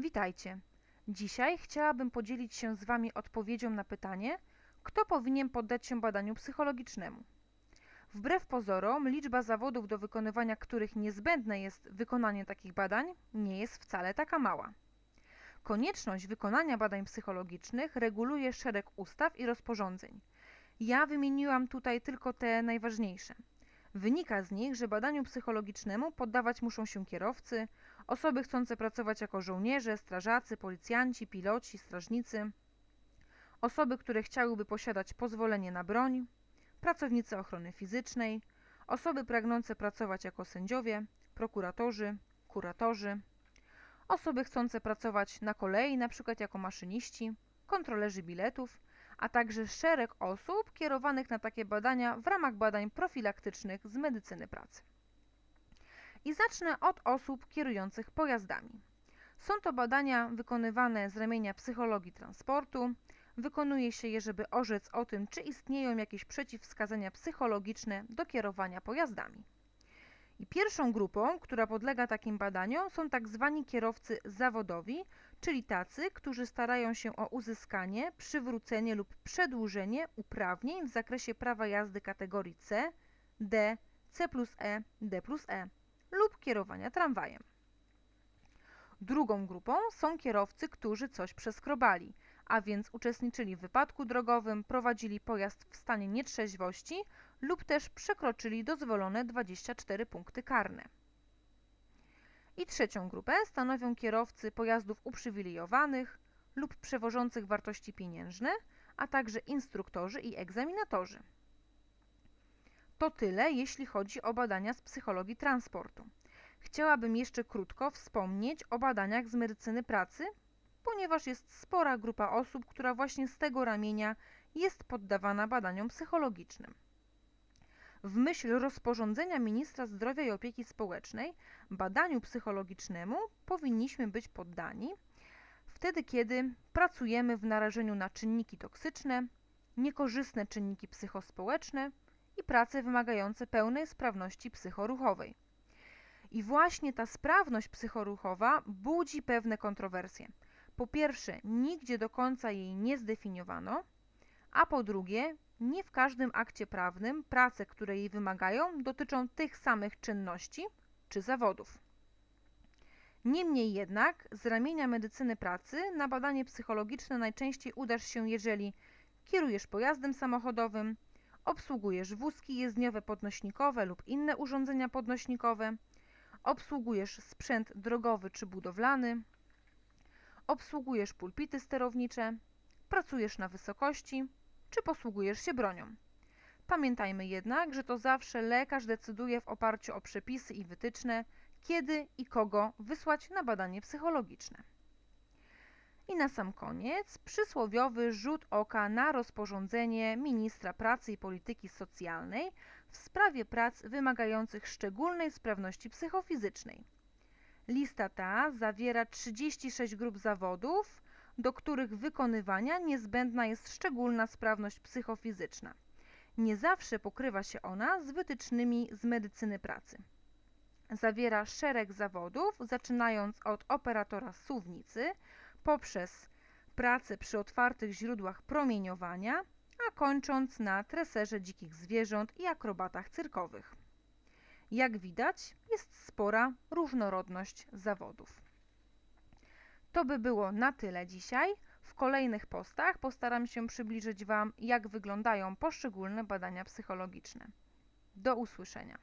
Witajcie. Dzisiaj chciałabym podzielić się z Wami odpowiedzią na pytanie, kto powinien poddać się badaniu psychologicznemu. Wbrew pozorom, liczba zawodów, do wykonywania których niezbędne jest wykonanie takich badań, nie jest wcale taka mała. Konieczność wykonania badań psychologicznych reguluje szereg ustaw i rozporządzeń. Ja wymieniłam tutaj tylko te najważniejsze. Wynika z nich, że badaniu psychologicznemu poddawać muszą się kierowcy, osoby chcące pracować jako żołnierze, strażacy, policjanci, piloci, strażnicy, osoby, które chciałyby posiadać pozwolenie na broń, pracownicy ochrony fizycznej, osoby pragnące pracować jako sędziowie, prokuratorzy, kuratorzy, osoby chcące pracować na kolei, np. jako maszyniści, kontrolerzy biletów, a także szereg osób kierowanych na takie badania w ramach badań profilaktycznych z medycyny pracy. I zacznę od osób kierujących pojazdami. Są to badania wykonywane z ramienia psychologii transportu. Wykonuje się je, żeby orzec o tym, czy istnieją jakieś przeciwwskazania psychologiczne do kierowania pojazdami. I pierwszą grupą, która podlega takim badaniom, są tak zwani kierowcy zawodowi, czyli tacy, którzy starają się o uzyskanie, przywrócenie lub przedłużenie uprawnień w zakresie prawa jazdy kategorii C, D, C plus E, D plus E kierowania tramwajem. Drugą grupą są kierowcy, którzy coś przeskrobali, a więc uczestniczyli w wypadku drogowym, prowadzili pojazd w stanie nietrzeźwości lub też przekroczyli dozwolone 24 punkty karne. I trzecią grupę stanowią kierowcy pojazdów uprzywilejowanych lub przewożących wartości pieniężne, a także instruktorzy i egzaminatorzy. To tyle, jeśli chodzi o badania z psychologii transportu. Chciałabym jeszcze krótko wspomnieć o badaniach z medycyny pracy, ponieważ jest spora grupa osób, która właśnie z tego ramienia jest poddawana badaniom psychologicznym. W myśl rozporządzenia ministra zdrowia i opieki społecznej badaniu psychologicznemu powinniśmy być poddani wtedy, kiedy pracujemy w narażeniu na czynniki toksyczne, niekorzystne czynniki psychospołeczne i prace wymagające pełnej sprawności psychoruchowej. I właśnie ta sprawność psychoruchowa budzi pewne kontrowersje. Po pierwsze, nigdzie do końca jej nie zdefiniowano, a po drugie, nie w każdym akcie prawnym prace, które jej wymagają, dotyczą tych samych czynności czy zawodów. Niemniej jednak, z ramienia medycyny pracy na badanie psychologiczne najczęściej udasz się, jeżeli kierujesz pojazdem samochodowym, obsługujesz wózki jezdniowe podnośnikowe lub inne urządzenia podnośnikowe, obsługujesz sprzęt drogowy czy budowlany, obsługujesz pulpity sterownicze, pracujesz na wysokości czy posługujesz się bronią. Pamiętajmy jednak, że to zawsze lekarz decyduje w oparciu o przepisy i wytyczne, kiedy i kogo wysłać na badanie psychologiczne. I na sam koniec przysłowiowy rzut oka na rozporządzenie ministra pracy i polityki socjalnej w sprawie prac wymagających szczególnej sprawności psychofizycznej. Lista ta zawiera 36 grup zawodów, do których wykonywania niezbędna jest szczególna sprawność psychofizyczna. Nie zawsze pokrywa się ona z wytycznymi z medycyny pracy. Zawiera szereg zawodów, zaczynając od operatora suwnicy, poprzez pracę przy otwartych źródłach promieniowania, a kończąc na treserze dzikich zwierząt i akrobatach cyrkowych. Jak widać, jest spora różnorodność zawodów. To by było na tyle dzisiaj. W kolejnych postach postaram się przybliżyć Wam, jak wyglądają poszczególne badania psychologiczne. Do usłyszenia.